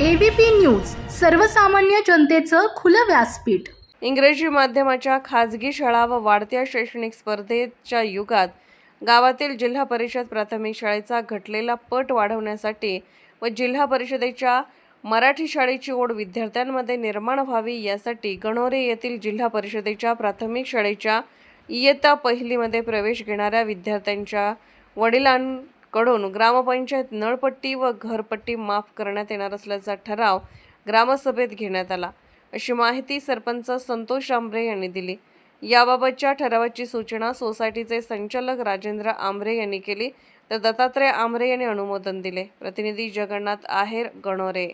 ABP news सर्वसामान्य जनतेचं खुलं व्यासपीठ. इंग्रजी माध्यमाच्या खाजगी शाळा व वाढत्या शैक्षणिक स्पर्धेच्या युगात गावातील जिल्हा परिषद प्राथमिक शाळेचा घटलेला पट वाढवण्यासाठी व जिल्हा परिषदेच्या मराठी शाळेची ओढ विद्यार्थ्यांमध्ये निर्माण व्हावी यासाठी गणोरे येथील जिल्हा परिषदेच्या प्राथमिक शाळेच्या इयत्ता पहिलीमध्ये प्रवेश घेणाऱ्या विद्यार्थ्यांच्या वडिलां कडून ग्रामपंचायत नळपट्टी व घरपट्टी माफ करण्यात येणार असल्याचा ठराव ग्रामसभेत घेण्यात आला. अशी माहिती सरपंच संतोष आंबरे यांनी दिली. याबाबतच्या ठरावाची सूचना सोसायटीचे संचालक राजेंद्र आंबरे यांनी केली तर दत्तात्रय आंबरे यांनी अनुमोदन दिले. प्रतिनिधी जगन्नाथ आहेर गणोरे.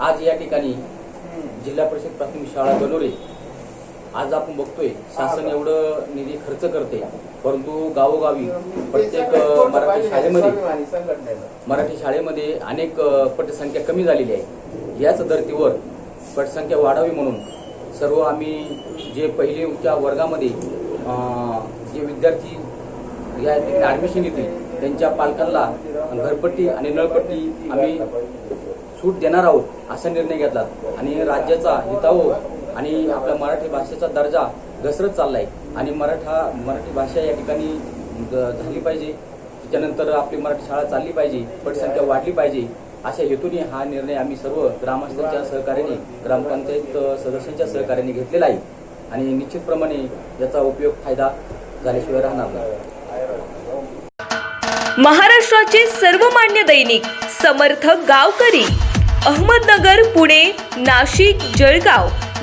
आज या ठिकाणी जिल्हा परिषद प्राथमिक शाळा गणोरे आज आपण बघतोय शासन एवढं निधी खर्च करते परंतु गावोगावी प्रत्येक मराठी शाळेमध्ये मराठी शाळेमध्ये अनेक पटसंख्या कमी झालेली आहे. याच धर्तीवर पटसंख्या वाढावी म्हणून सर्व आम्ही जे पहिलीच्या वर्गामध्ये जे विद्यार्थी या ठिकाणी ऍडमिशन घेतील त्यांच्या पालकांना घरपट्टी आणि नळपट्टी आम्ही सूट देणार आहोत असा निर्णय घेतला. आणि राज्याचा हिताव आणि आपला मराठी भाषेचा दर्जा घसरत चाललाय. आणि मराठा मराठी भाषा या ठिकाणी झाली पाहिजे. त्याच्यानंतर आपली मराठी शाळा चालली पाहिजे पटसंख्या वाढली पाहिजे. अशा हेतूने हा निर्णय आम्ही सर्व ग्रामस्थांच्या सहकार्याने ग्रामपंचायत सदस्यांच्या सहकार्याने घेतलेला आहे. आणि निश्चितप्रमाणे याचा उपयोग फायदा झाल्याशिवाय राहणार नाही. महाराष्ट्राचे सर्वमान्य दैनिक समर्थ गावकरी अहमदनगर पुणे नाशिक जळगाव.